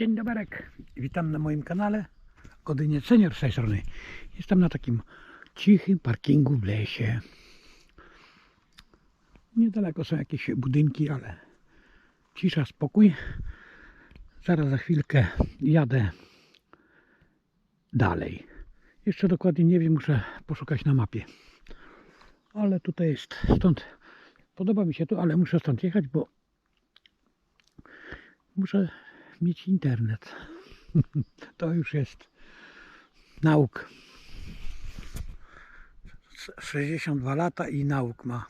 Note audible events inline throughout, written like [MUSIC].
Dzień doberek, witam na moim kanale Odynie Senior z tej strony. Jestem na takim cichym parkingu w lesie. Niedaleko są jakieś budynki, ale cisza, spokój. Zaraz za chwilkę jadę dalej. Jeszcze dokładnie nie wiem, muszę poszukać na mapie. Ale tutaj jest, stąd podoba mi się tu, ale muszę stąd jechać, bo muszę mieć internet. [LAUGHS] To już jest nauk. 62 lata i nauk ma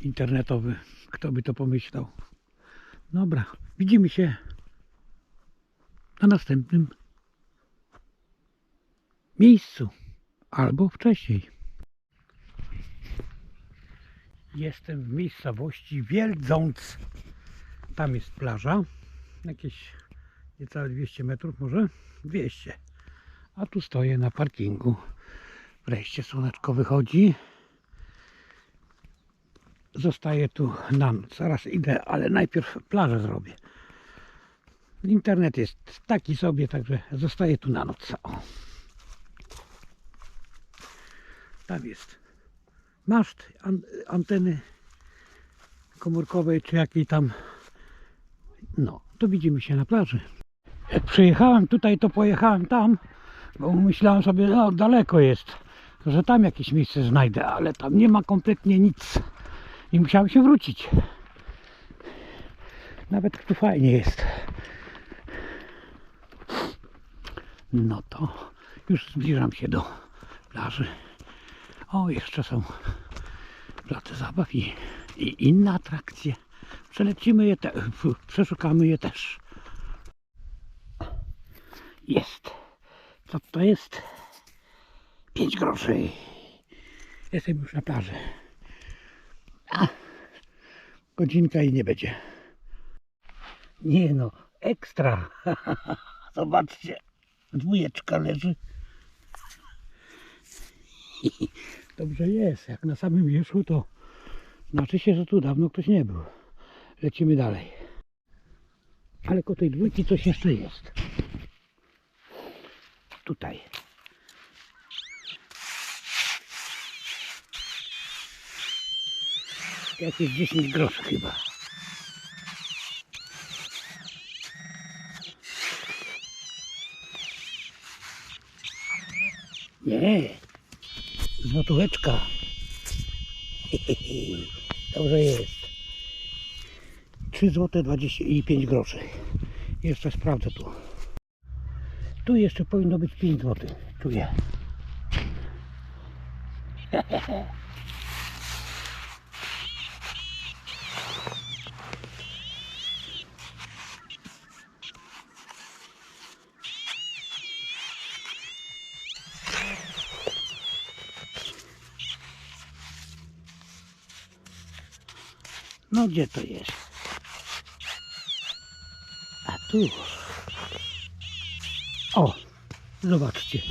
internetowy. Kto by to pomyślał? Dobra, widzimy się na następnym miejscu albo wcześniej. Jestem w miejscowości Wieldząc. Tam jest plaża. Jakieś niecałe 200 metrów, może 200. A tu stoję na parkingu. Wreszcie słoneczko wychodzi. Zostaję tu na noc. Zaraz idę, ale najpierw plażę zrobię. Internet jest taki sobie, także zostaję tu na noc. O. Tam jest maszt an, anteny komórkowej, czy jakiej tam. No, to widzimy się na plaży. Jak przyjechałem tutaj, to pojechałem tam, bo myślałem sobie, no daleko jest, że tam jakieś miejsce znajdę, ale tam nie ma kompletnie nic. I musiałem się wrócić. Nawet tu fajnie jest. No to już zbliżam się do plaży. O, jeszcze są place zabaw i, i inne atrakcje. Przelecimy je, te, [LAUGHS] przeszukamy je też. Jest. Co to jest? 5 groszy. Jestem już na plaży. A, godzinka i nie będzie. Nie no, ekstra. [LAUGHS] Zobaczcie, dwójeczka leży. [LAUGHS] Dobrze jest, jak na samym wierzchu to znaczy się, że tu dawno ktoś nie był. Lecimy dalej. Ale ko tej dwójki coś jeszcze jest. Tutaj. Jakieś 10 groszy chyba. Nie. Złotóweczka. [LAUGHS] Dobrze jest. 3 zł 25 groszy. Jeszcze sprawdzę tu. Tu jeszcze powinno być 5 zł. Czuję. No gdzie to jest? O, zobaczcie.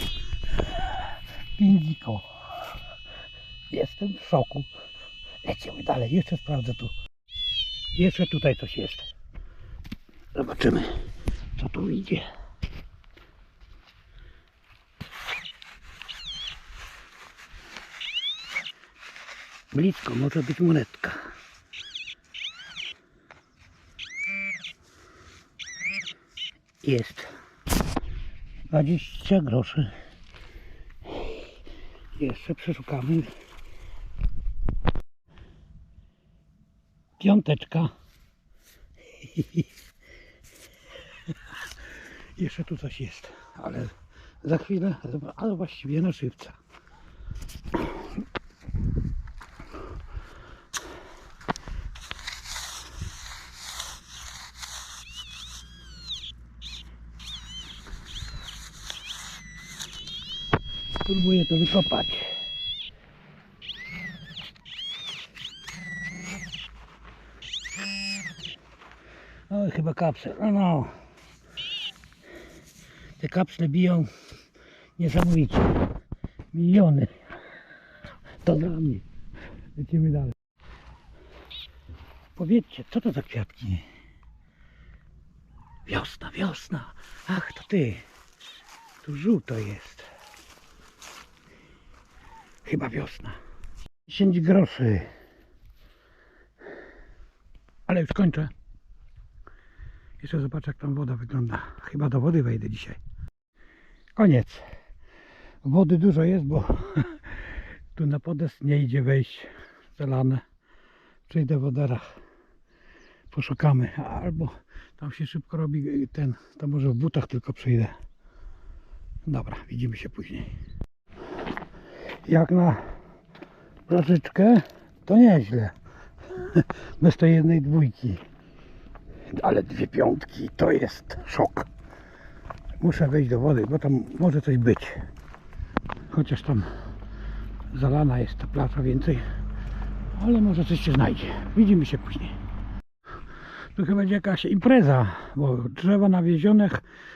Pingiko. Jestem w szoku. Lecimy dalej. Jeszcze sprawdzę tu. Jeszcze tutaj coś jest. Zobaczymy, co tu idzie. Blisko może być monetka. Jest 20 groszy. Jeszcze przeszukamy. Piąteczka. Jeszcze tu coś jest, ale za chwilę, ale właściwie na szybca. To wykopać. Chyba kapsel. No, no. Te kapsle biją niesamowicie. Miliony. To dla mnie. Lecimy dalej. Powiedzcie, co to za kwiatki? Wiosna, wiosna. Ach, to ty. Tu żółto jest. Chyba wiosna. 10 groszy. Ale już kończę. Jeszcze zobaczę jak tam woda wygląda. Chyba do wody wejdę dzisiaj. Koniec. Wody dużo jest, bo [LAUGHS] tu na podest nie idzie wejść. Zalane. Przyjdę w odarach. Poszukamy. Albo tam się szybko robi ten. To może w butach tylko przyjdę. Dobra, widzimy się później. Jak na plażyczkę, to nieźle. [LAUGHS] Bez tej jednej dwójki. Ale dwie piątki to jest szok. Muszę wejść do wody, bo tam może coś być. Chociaż tam zalana jest ta plaża więcej. Ale może coś się znajdzie. Widzimy się później. Tu chyba będzie jakaś impreza, bo drzewa nawiezione,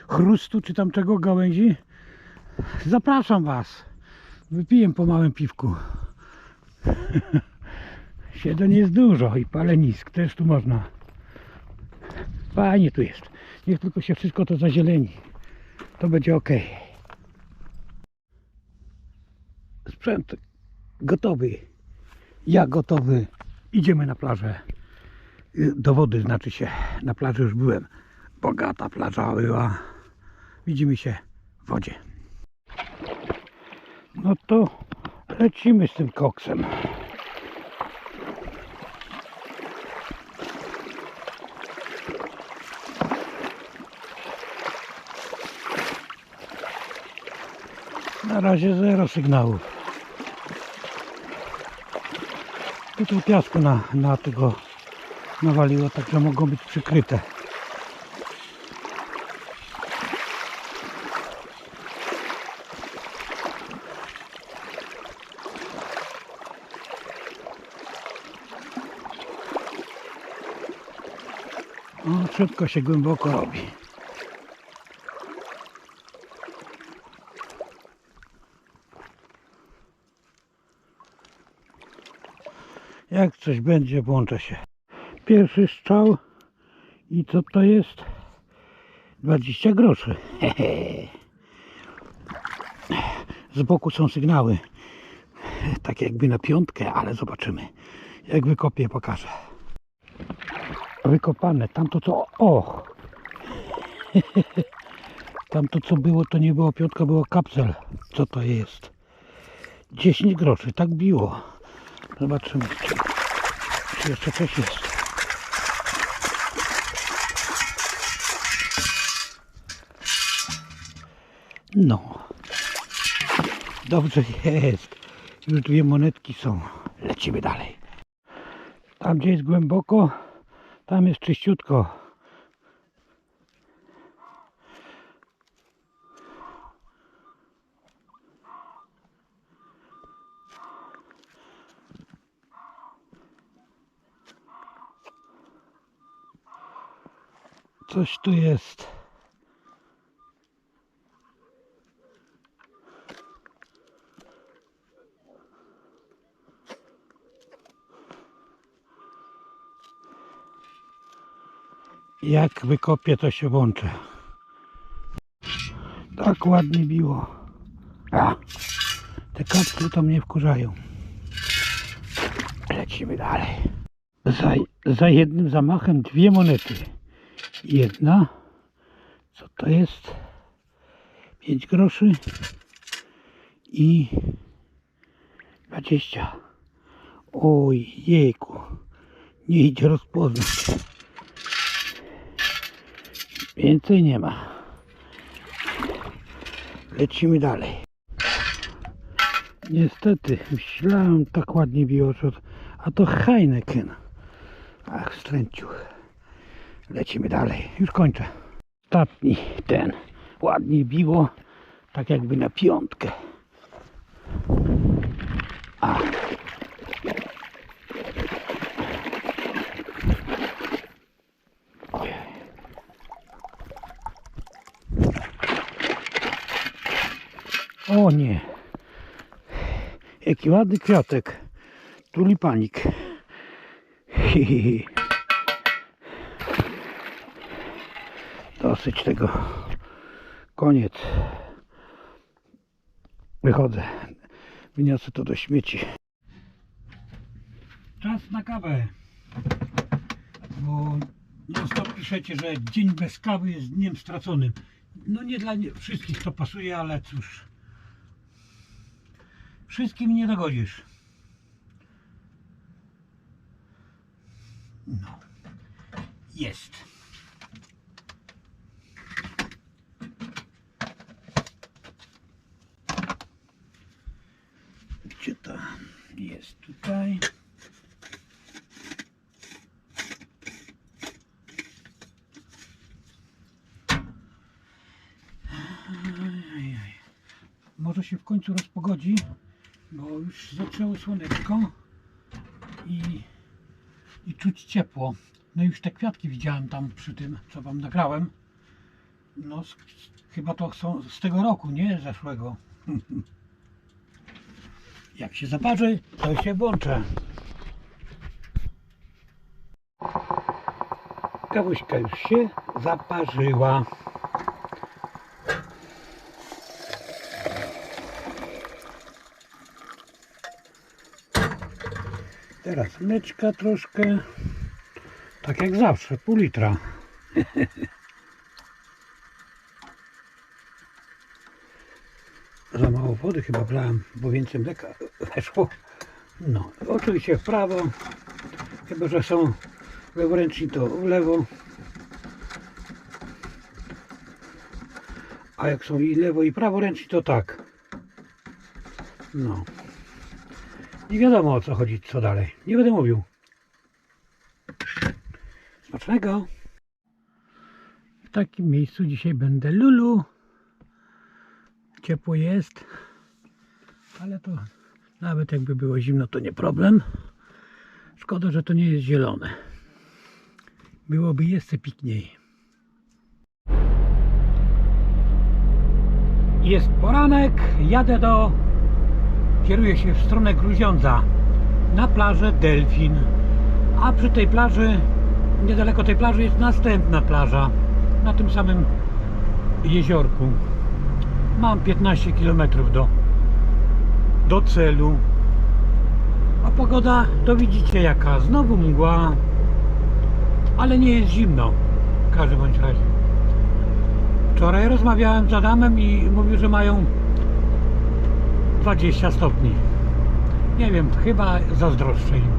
chrustu czy tam czego gałęzi. Zapraszam Was. Wypiję po małym piwku. [LAUGHS] Siedem jest dużo i palenisk też tu można. Fajnie tu jest. Niech tylko się wszystko to zazieleni. To będzie ok. Sprzęt gotowy. Ja gotowy. Idziemy na plażę. Y, Do wody znaczy się. Na plaży już byłem. Bogata plaża była. Widzimy się w wodzie. No to lecimy z tym koksem. Na razie zero sygnałów. Tutaj piasku na, na tego nawaliło, także mogą być przykryte. O, szybko się głęboko robi. Jak coś będzie, włączę się. Pierwszy strzał i co to jest? 20 groszy. [LAUGHS] Z boku są sygnały. Tak jakby na piątkę, ale zobaczymy. Jak wykopię, pokażę. Wykopane. Tamto co... O! [LAUGHS] Tamto co było, to nie było piątka, było kapsel. Co to jest? 10 groszy. Tak biło. Zobaczymy, czy, czy jeszcze coś jest. No. Dobrze jest. Już dwie monetki są. Lecimy dalej. Tam gdzie jest głęboko, tam jest czyściutko. Coś tu jest. Jak wykopię, to się włączę. Tak ładnie biło. Te kapsle to mnie wkurzają. Lecimy dalej. Za, za jednym zamachem dwie monety. Jedna. Co to jest? 5 groszy. I 20. Oj, jejku. Nie idzie rozpoznać. Więcej nie ma. Lecimy dalej. Niestety, myślałem tak ładnie to- a to Heineken. Ach, stręciuch. Lecimy dalej. Już kończę. Ostatni ten. Ładnie biło. Tak jakby na piątkę. A. O nie. Jaki ładny kwiatek. Tulipanik. [LAUGHS] Dosyć tego. Koniec. Wychodzę. Wyniosę to do śmieci. Czas na kawę. Bo no stop piszecie, że dzień bez kawy jest dniem straconym. No nie dla wszystkich to pasuje, ale cóż. Wszystkim nie dogodzisz. No. Jest. Gdzie to jest tutaj? Może się w końcu rozpogodzi, bo już zaczęło słoneczko i, i czuć ciepło. No już te kwiatki widziałem tam przy tym, co wam nagrałem. No z, chyba to są z tego roku, nie zeszłego. [LAUGHS] Jak się zaparzy, to się włącza. Kawuśka już się zaparzyła. Teraz mleczka troszkę. Tak jak zawsze, pół litra. Za mało wody chyba brałem, bo więcej mleka weszło. No, oczywiście w prawo. Chyba, że są leworęczni, to w lewo. A jak są i lewo i praworęczni, to tak. No. Nie wiadomo o co chodzi, co dalej. Nie będę mówił. Smacznego. W takim miejscu dzisiaj będę lulu. Ciepło jest, ale to nawet jakby było zimno, to nie problem. Szkoda, że to nie jest zielone. Byłoby jeszcze pikniej. Jest poranek, jadę do kieruję się w stronę Gruziądza na plażę Delfin. A przy tej plaży, niedaleko tej plaży jest następna plaża na tym samym jeziorku. Mam 15 km do, do celu. A pogoda to widzicie jaka. Znowu mgła, ale nie jest zimno w każdym bądź razie. Wczoraj rozmawiałem z Adamem i mówił, że mają 20 stopni. Nie wiem, chyba zazdroszczę im.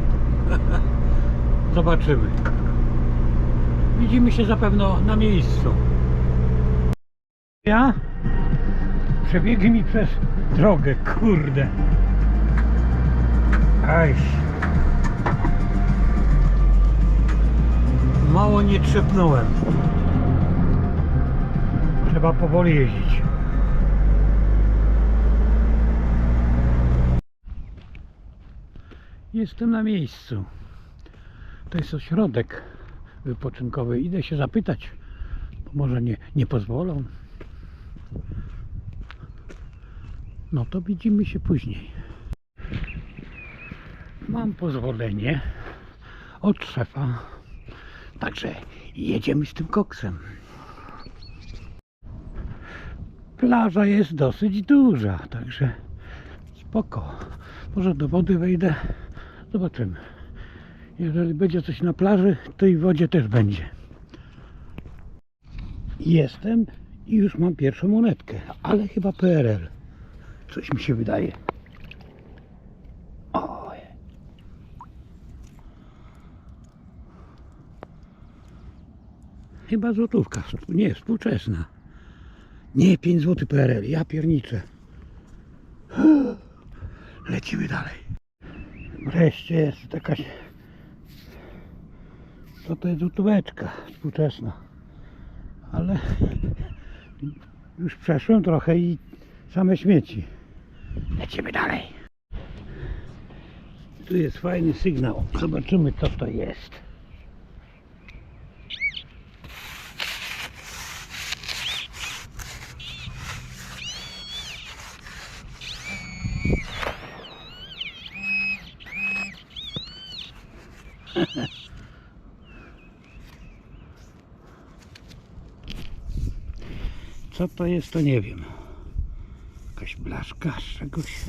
[LAUGHS] Zobaczymy. Widzimy się zapewne na miejscu. Ja? Przebiegli mi przez drogę, kurde. Ajś. Mało nie trzepnąłem. Trzeba powoli jeździć. Jestem na miejscu. To jest ośrodek wypoczynkowy. Idę się zapytać, bo może nie, nie pozwolą. No to widzimy się później. Mam pozwolenie od szefa. Także jedziemy z tym koksem. Plaża jest dosyć duża, także spoko. Może do wody wejdę. Zobaczymy. Jeżeli będzie coś na plaży, to i w wodzie też będzie. Jestem i już mam pierwszą monetkę, ale chyba PRL. Coś mi się wydaje. Oj. Chyba złotówka. Nie, współczesna. Nie, 5 zł PRL. Ja pierniczę. [GASPS] Lecimy dalej. Wreszcie jest jakaś... Co to jest złotóweczka współczesna. Ale już przeszłem trochę i same śmieci. Lecimy dalej. Tu jest fajny sygnał. Zobaczymy co to jest. [LAUGHS] Co to jest, to nie wiem. Jakaś blaszka z czegoś.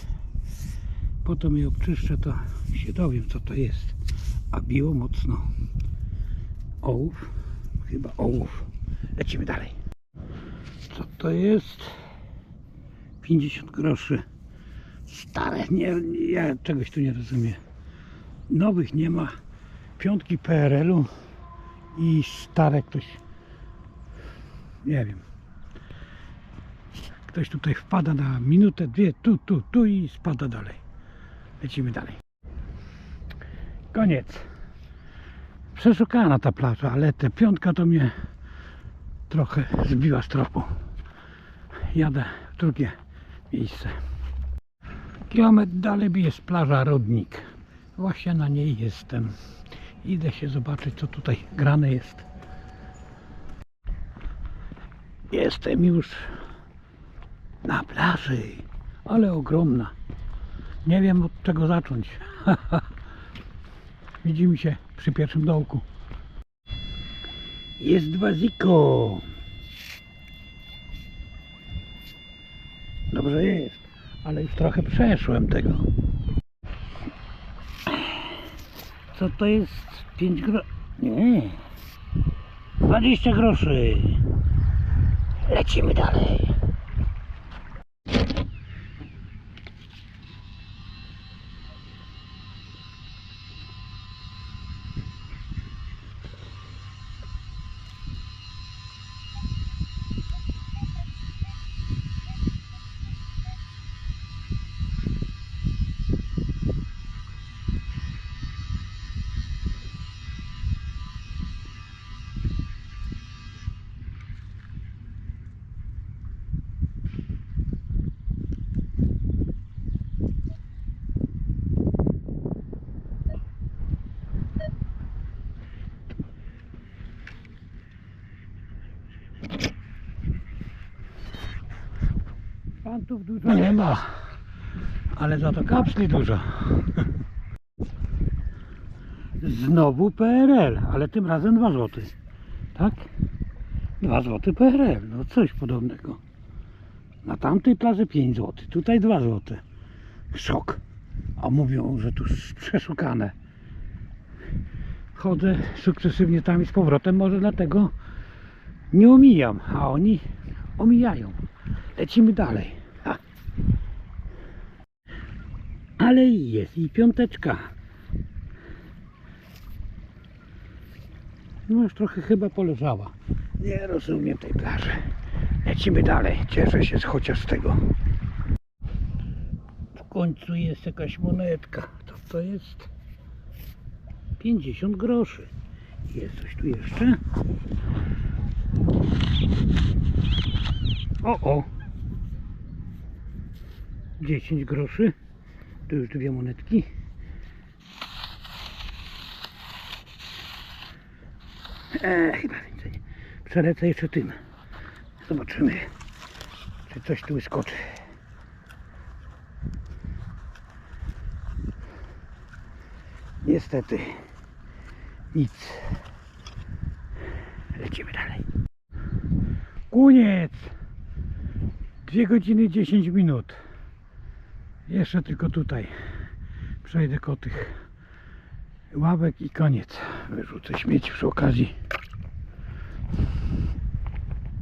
Potem je obczyszczę, to się dowiem, co to jest. A biło mocno. Ołów? Chyba ołów. Lecimy dalej. Co to jest? 50 groszy. Stare, nie, ja czegoś tu nie rozumiem. Nowych nie ma. Piątki PRL-u i stare ktoś. Nie wiem. Ktoś tutaj wpada na minutę, dwie, tu, tu, tu i spada dalej. Lecimy dalej. Koniec. Przeszukana ta plaża, ale ta piątka to mnie trochę zbiła z tropu. Jadę w drugie miejsce. Kilometr dalej jest plaża Rodnik. Właśnie na niej jestem. Idę się zobaczyć, co tutaj grane jest. Jestem już na plaży, ale ogromna. Nie wiem od czego zacząć. [LAUGHS] Widzimy się przy pierwszym dołku. Jest Waziko. Dobrze jest, ale już trochę przeszłem tego. Co to jest? 5 groszy? Nie. 20 groszy. Lecimy dalej. Pantów dużo nie ma, ale za to kapsli dużo. Znowu PRL, ale tym razem 2 zł. Tak? 2 zł PRL, no coś podobnego. Na tamtej plaży 5 zł, tutaj 2 zł. Szok. A mówią, że tu przeszukane. Chodzę sukcesywnie tam i z powrotem, może dlatego nie omijam, a oni omijają. Lecimy dalej. Ale jest i piąteczka. No już trochę chyba poleżała. Nie rozumiem tej plaży. Lecimy dalej. Cieszę się chociaż z tego. W końcu jest jakaś monetka. To to jest 50 groszy. Jest coś tu jeszcze? O, o. 10 groszy. Tu już dwie monetki. E, chyba więcej. nie. Przelecę jeszcze tym. Zobaczymy, czy coś tu wyskoczy. Niestety nic. Lecimy dalej. Koniec! 2 godziny 10 minut. Jeszcze tylko tutaj. Przejdę ko tych ławek i koniec. Wyrzucę śmieci przy okazji.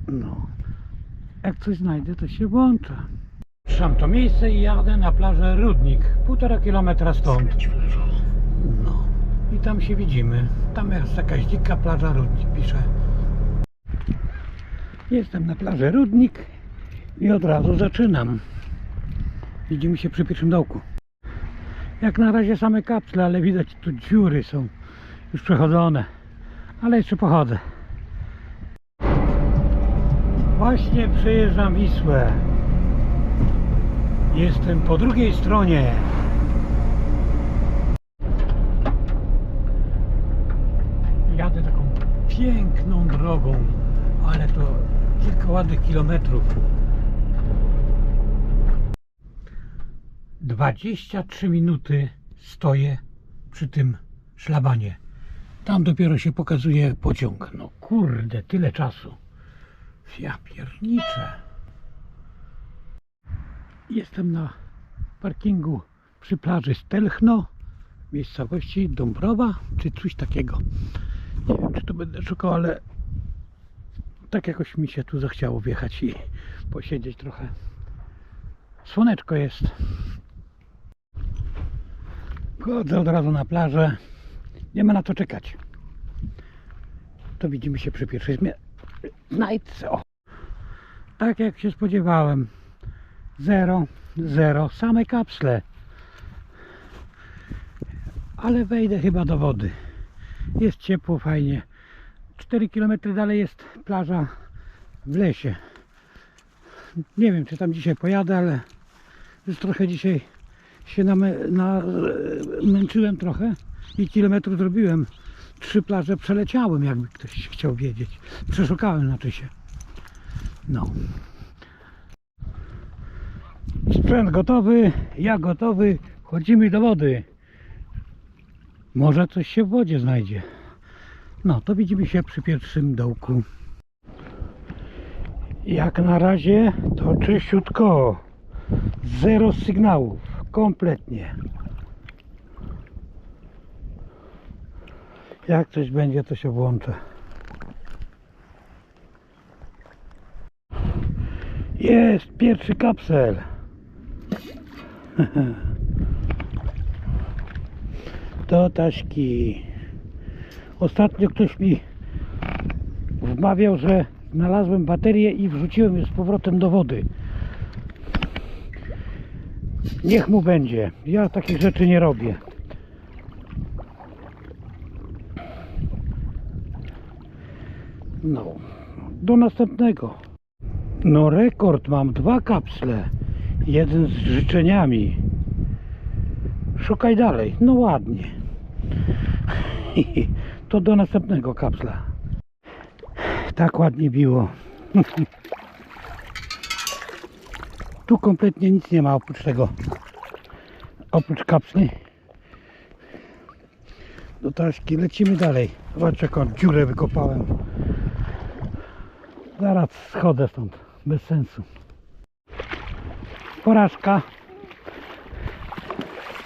No. Jak coś znajdę, to się włączę. Trzam to miejsce i jadę na plażę Rudnik. Półtora kilometra stąd. No. I tam się widzimy. Tam jest jakaś dzika plaża Rudnik, pisze. Jestem na plaży Rudnik i od razu zaczynam. Widzimy się przy pierwszym dołku. Jak na razie same kapsle, ale widać tu dziury są już przechodzone. Ale jeszcze pochodzę. Właśnie przejeżdżam Wisłę. Jestem po drugiej stronie. Jadę taką piękną drogą, ale to kilka ładnych kilometrów. 23 minuty stoję przy tym szlabanie. Tam dopiero się pokazuje pociąg. No kurde, tyle czasu. Ja pierniczę. Jestem na parkingu przy plaży Stelchno, miejscowości Dąbrowa, czy coś takiego. Nie wiem, czy tu będę szukał, ale tak jakoś mi się tu zachciało wjechać i posiedzieć trochę. Słoneczko jest. Wchodzę od razu na plażę. Nie ma na co czekać. To widzimy się przy pierwszej zmianie. Znajdźce. Tak jak się spodziewałem. Zero, zero, same kapsle. Ale wejdę chyba do wody. Jest ciepło, fajnie. 4 km dalej jest plaża w lesie. Nie wiem, czy tam dzisiaj pojadę, ale już trochę dzisiaj się namę- na, męczyłem trochę i kilometrów zrobiłem. Trzy plaże przeleciałem, jakby ktoś chciał wiedzieć. Przeszukałem, znaczy się. No. Sprzęt gotowy, ja gotowy. Wchodzimy do wody. Może coś się w wodzie znajdzie. No, to widzimy się przy pierwszym dołku. Jak na razie to czyściutko. Zero sygnałów. Kompletnie. Jak coś będzie, to się włączę. Jest pierwszy kapsel. [LAUGHS] Do taśki. Ostatnio ktoś mi wmawiał, że znalazłem baterię i wrzuciłem ją z powrotem do wody. Niech mu będzie. Ja takich rzeczy nie robię. No, do następnego. No, rekord mam dwa kapsle. Jeden z życzeniami. Szukaj dalej. No ładnie. [LAUGHS] To do następnego kapsla. Tak ładnie biło. [LAUGHS] Tu kompletnie nic nie ma oprócz tego. Oprócz kapsli. Do taśki. Lecimy dalej. Zobacz jaką dziurę wykopałem. Zaraz schodzę stąd. Bez sensu. Porażka.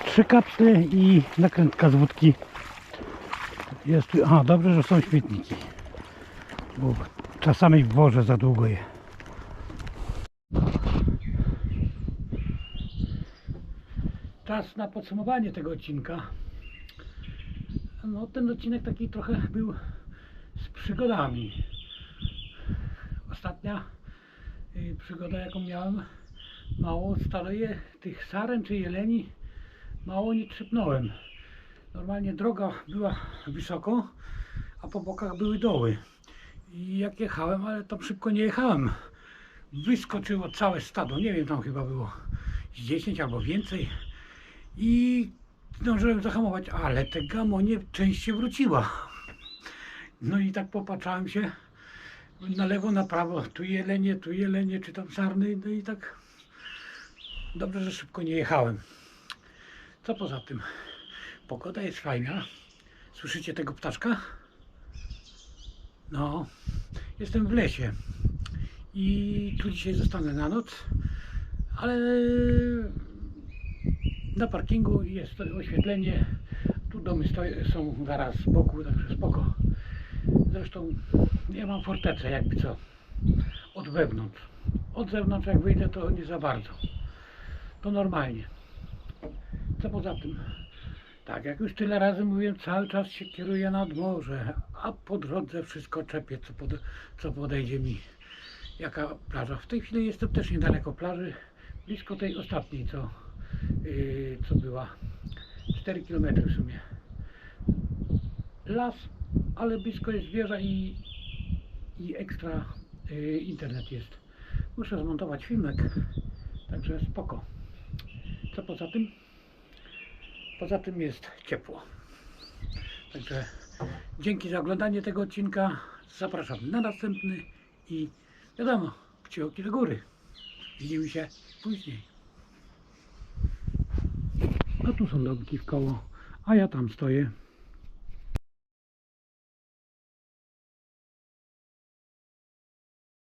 Trzy kapsle i nakrętka z wódki. Jest aha, dobrze, że są śmietniki. Bo czasami w worze za długo je. Czas na podsumowanie tego odcinka. No, ten odcinek taki trochę był z przygodami. Ostatnia y, przygoda, jaką miałem, mało staleje tych saren czy jeleni, mało nie trzepnąłem. Normalnie droga była wysoko, a po bokach były doły. I jak jechałem, ale tam szybko nie jechałem, wyskoczyło całe stado, nie wiem, tam chyba było z 10 albo więcej. I zdążyłem zahamować, ale te gamonie część się wróciła. No i tak popatrzałem się na lewo, na prawo, tu jelenie, tu jelenie, czy tam sarny, no i tak dobrze, że szybko nie jechałem. Co poza tym? Pogoda jest fajna. Słyszycie tego ptaszka? No, jestem w lesie i tu dzisiaj zostanę na noc, ale na parkingu jest oświetlenie. Tu domy są zaraz z boku, także spoko. Zresztą ja mam fortecę jakby co od wewnątrz. Od zewnątrz jak wyjdę to nie za bardzo. To normalnie. Co poza tym? Tak, jak już tyle razy mówiłem, cały czas się kieruję nad morze, a po drodze wszystko czepię, co, pod, co podejdzie mi. Jaka plaża. W tej chwili jestem też niedaleko plaży, blisko tej ostatniej, co, yy, co była. 4 km w sumie. Las, ale blisko jest wieża i, i ekstra yy, internet jest. Muszę zmontować filmek, także spoko. Co poza tym? Poza tym jest ciepło. Także dzięki za oglądanie tego odcinka. Zapraszam na następny i wiadomo, kciuki do góry. Widzimy się później. Tu są domki w koło, a ja tam stoję.